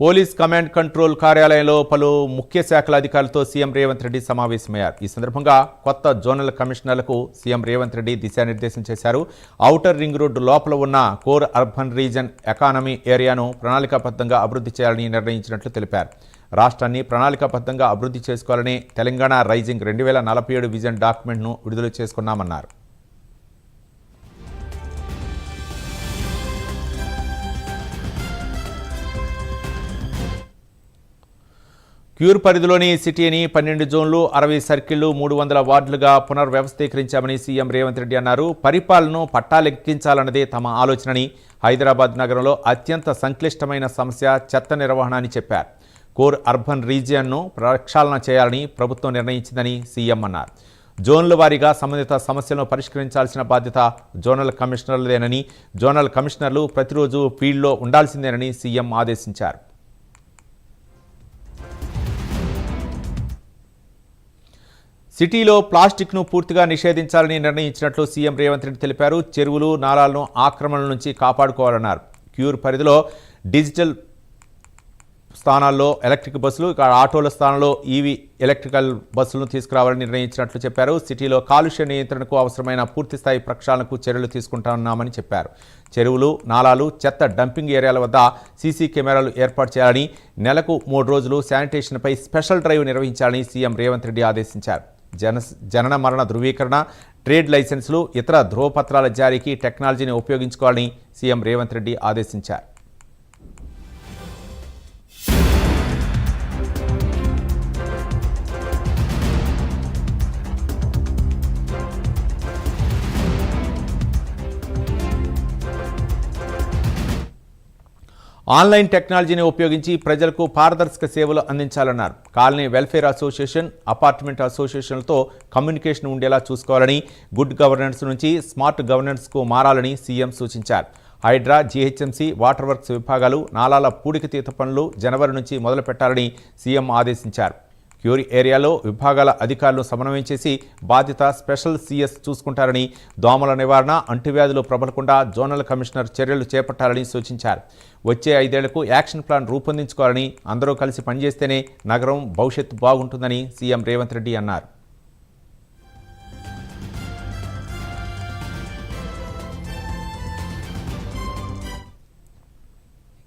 Police command control కార్యాలయంలో పలు ముఖ్య శాఖల అధికారులతో సీఎం రేవంత్ రెడ్డి సమావేశమయ్యారు. ఈ సందర్భంగా కొత్త జోనల్ కమిషనర్లకు సీఎం రేవంత్ రెడ్డి దిశానిర్దేశం చేశారు. ఔటర్ రింగ్ రోడ్డు లోపల ఉన్న కోర్ అర్బన్ రీజన్ ఎకానమీ ఏరియాను ప్రణాళికాబద్ధంగా అభివృద్ధి చేయాలని నిర్ణయించినట్లు తెలిపారు. రాష్ట్రాన్ని ప్రణాళికాబద్ధంగా అభివృద్ధి చేసుకోవాలని తెలంగాణ రైజింగ్ రెండు వేల నలభై ఏడు విజన్ డాక్యుమెంట్ను విడుదల చేసుకున్నామన్నారు. క్యూర్ పరిధిలోని సిటీని పన్నెండు జోన్లు అరవై సర్కిళ్ళు మూడు వందల వార్డులుగా పునర్వ్యవస్థీకరించామని సీఎం రేవంత్ రెడ్డి అన్నారు. పరిపాలనను పట్టాలెక్కించాలన్నదే తమ ఆలోచనని హైదరాబాద్ నగరంలో అత్యంత సంక్లిష్టమైన సమస్య చెత్త నిర్వహణ అని చెప్పారు. కోర్ అర్బన్ రీజియన్ను ప్రక్షాళన చేయాలని ప్రభుత్వం నిర్ణయించిందని సీఎం అన్నారు. జోన్ల వారీగా సంబంధిత సమస్యలను పరిష్కరించాల్సిన బాధ్యత జోనల్ కమిషనర్లదేనని జోనల్ కమిషనర్లు ప్రతిరోజు ఫీల్డ్లో ఉండాల్సిందేనని సీఎం ఆదేశించారు. సిటీలో ప్లాస్టిక్ను పూర్తిగా నిషేధించాలని నిర్ణయించినట్లు సీఎం రేవంత్ రెడ్డి తెలిపారు. చెరువులు నాలాలను ఆక్రమణల నుంచి కాపాడుకోవాలన్నారు. క్యూర్ పరిధిలో డిజిటల్ స్థానాల్లో ఎలక్ట్రిక్ బస్సులు ఇక ఆటోల స్థానంలో ఈవీ ఎలక్ట్రికల్ బస్సులను తీసుకురావాలని నిర్ణయించినట్లు చెప్పారు. సిటీలో కాలుష్య నియంత్రణకు అవసరమైన పూర్తిస్థాయి ప్రక్షాళనకు చర్యలు తీసుకుంటున్నామని చెప్పారు. చెరువులు నాలాలు చెత్త డంపింగ్ ఏరియాల వద్ద సీసీ కెమెరాలు ఏర్పాటు చేయాలని నెలకు మూడు రోజులు శానిటేషన్పై స్పెషల్ డ్రైవ్ నిర్వహించాలని సీఎం రేవంత్ రెడ్డి ఆదేశించారు. జన జనన మరణ ధృవీకరణ ట్రేడ్ లైసెన్సులు ఇతర ధ్రువపత్రాల జారీకి టెక్నాలజీని ఉపయోగించుకోవాలని సీఎం రేవంత్ రెడ్డి ఆదేశించారు. ఆన్లైన్ టెక్నాలజీని ఉపయోగించి ప్రజలకు పారదర్శక సేవలు అందించాలన్నారు. కాలనీ వెల్ఫేర్ అసోసియేషన్ అపార్ట్మెంట్ అసోసియేషన్లతో కమ్యూనికేషన్ ఉండేలా చూసుకోవాలని గుడ్ గవర్నెన్స్ నుంచి స్మార్ట్ గవర్నెన్స్కు మారాలని సీఎం సూచించారు. హైడ్రా జీహెచ్ఎంసీ వాటర్ వర్క్స్ విభాగాలు నాలాల పూడికతీత పనులు జనవరి నుంచి మొదలుపెట్టాలని సీఎం ఆదేశించారు. క్యూరీ ఏరియాలో విభాగాల అధికారులు సమన్వయం చేసి బాధ్యత స్పెషల్ సీఎస్ చూసుకుంటారని దోమల నివారణ అంటువ్యాధులు ప్రబలకుండా జోనల్ కమిషనర్ చర్యలు చేపట్టాలని సూచించారు. వచ్చే ఐదేళ్ళకు యాక్షన్ ప్లాన్ రూపొందించుకోవాలని అందరూ కలిసి పనిచేస్తేనే నగరం భవిష్యత్తు బాగుంటుందని సీఎం రేవంత్ రెడ్డి అన్నారు.